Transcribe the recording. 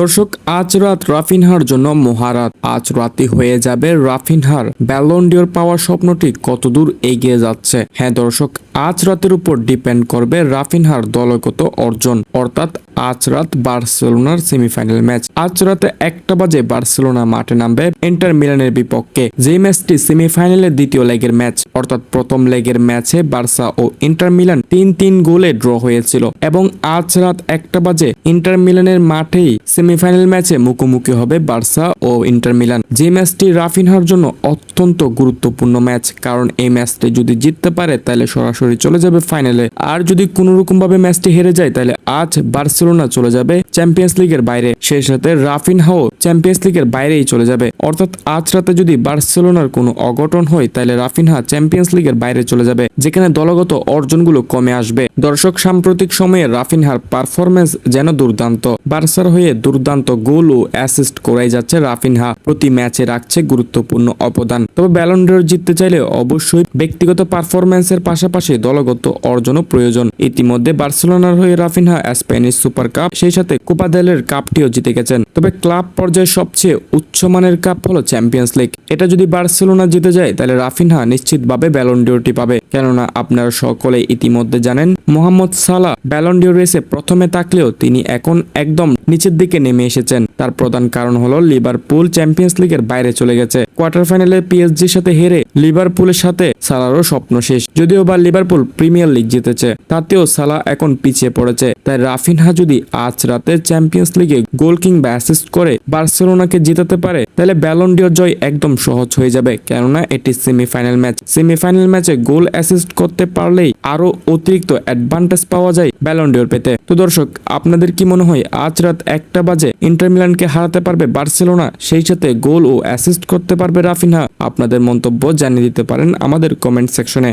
দর্শক, আজ রাত রাফিনহার জন্য মহারাত। আজ রাতে হয়ে যাবে রাফিনহার। ব্যালন্ডিওর পাওয়ার স্বপ্নটি কতদূর এগিয়ে যাচ্ছে? হ্যাঁ দর্শক আজ রাতের উপর ডিপেন্ড করবে রাফিনহার দলগত অর্জন, অর্থাৎ আজ রাত বার্সেলোনার সেমিফাইনাল ম্যাচ। আজ রাতে একটা বাজে বার্সেলোনা মাঠে নামবে ইন্টার মিলানের বিপক্ষে। যে ম্যাচটি সেমিফাইনালের দ্বিতীয় লেগের ম্যাচ, অর্থাৎ প্রথম লেগের ম্যাচে বার্সা ও ইন্টার মিলান তিন তিন গোলে ড্র হয়েছিল। এবং আজ রাত একটা বাজে ইন্টার মিলানের মাঠেই সেমিফাইনাল ম্যাচে মুখোমুখি হবে বার্সা ও ইন্টার মিলান। যে ম্যাচটি রাফিনহার জন্য অত্যন্ত গুরুত্বপূর্ণ ম্যাচ, কারণ এই ম্যাচটি যদি জিততে পারে তাহলে সরাসরি চলে যাবে ফাইনালে। আর যদি কোনো রকম ভাবে ম্যাচটি হেরে যায়, তাহলে আজ বার্সেলোনা চলে যাবে চ্যাম্পিয়ন্স লিগের বাইরে। সেই সাথে রাফিনহাও চ্যাম্পিয়ন্স লিগের বাইরেই চলে যাবে। অর্থাৎ আজ রাতে যদি বার্সেলোনার কোনো অঘটন হয়, তাহলে রাফিনহা চ্যাম্পিয়ন্স লিগের বাইরে চলে যাবে, যেখানে দলগত অর্জনগুলো কমে আসবে। দর্শক, সাম্প্রতিক সময়ে রাফিনহার পারফরমেন্স যেন দুর্দান্ত। বার্সার হয়ে দুর্দান্ত গোল ও অ্যাসিস্ট করাই যাচ্ছে রাফিনহা। প্রতি ম্যাচে রাখছে গুরুত্বপূর্ণ অবদান। তবে ব্যালন্ডোর জিততে চাইলে অবশ্যই ব্যক্তিগত পারফরমেন্সের পাশাপাশি দলগত অর্জনও প্রয়োজন। ইতিমধ্যে বার্সেলোনার হয়ে রাফিনহা স্প্যানিশ সুপার কাপ, সেই সাথে কোপা দেলের কাপটিও জিতে গেছেন। তবে ক্লাব পর্যায়ে সবচেয়ে উচ্চমানের কাপ হলো চ্যাম্পিয়ন্স লিগ। এটা যদি বার্সেলোনা জিতে যায়, তাহলে রাফিনহা নিশ্চিতভাবে ব্যালন্ডিওরটি পাবে। কেননা আপনারা সকলে ইতিমধ্যে জানেন, মোহাম্মদ সালা ব্যালন্ডিওর রেসে প্রথমে থাকলেও তিনি এখন একদম নিচের দিকে নেমে এসেছেন। তার প্রধান কারণ হলো লিভারপুল চ্যাম্পিয়ন্স লিগের বাইরে চলে গেছে। কোয়ার্টার ফাইনালে পিএসজির সাথে হেরে লিভারপুলের সাথে সালারও স্বপ্ন শেষ। যদিও বা লিভারপুল প্রিমিয়ার লিগ জিতেছে, তাতেও সালা এখন পিছিয়ে পড়েছে। তাই রাফিনহা যদি আজ রাতে চ্যাম্পিয়ন্স লিগে গোল কিংবা অ্যাসিস্ট করে বার্সেলোনাকে জিতাতে পারে, তাহলে ব্যালন্ডিওর জয় একদম সহজ হয়ে যাবে, কেননা এটি সেমিফাইনাল ম্যাচ সেমিফাইনাল ম্যাচে গোল অ্যাসিস্ট করতে পারলেই আরও অতিরিক্ত অ্যাডভান্টেজ পাওয়া যায় ব্যালন্ডিওর পেতে। তো দর্শক, আপনাদের কি মনে হয়, আজ রাত একটা বাজে ইন্টার মিলানকে হারাতে পারবে বার্সেলোনা? সেই সাথে গোল ও অ্যাসিস্ট করতে পারবে রাফিনহা। আপনাদের মন্তব্য জানিয়ে দিতে পারেন আমাদের কমেন্ট সেকশনে